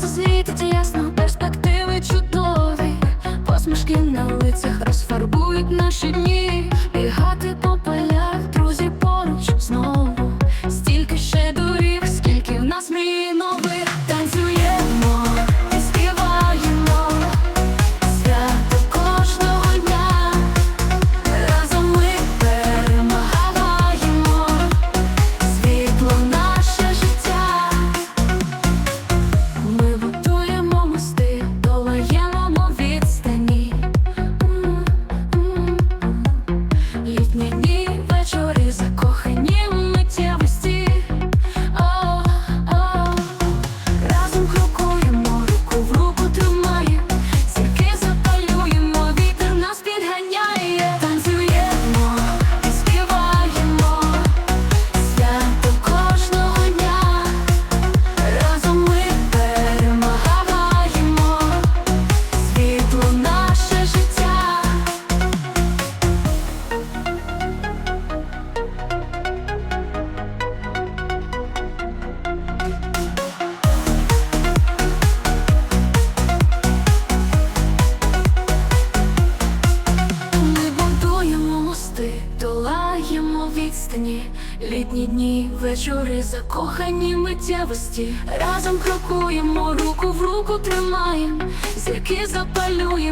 Сонце світить ясно, перспективи чудові, посмішки на лицях розфарбують наші дні. відстані, літні дні, вечори закохані миттєвості Разом крокуємо руку в руку тримаємо, зірки запалює.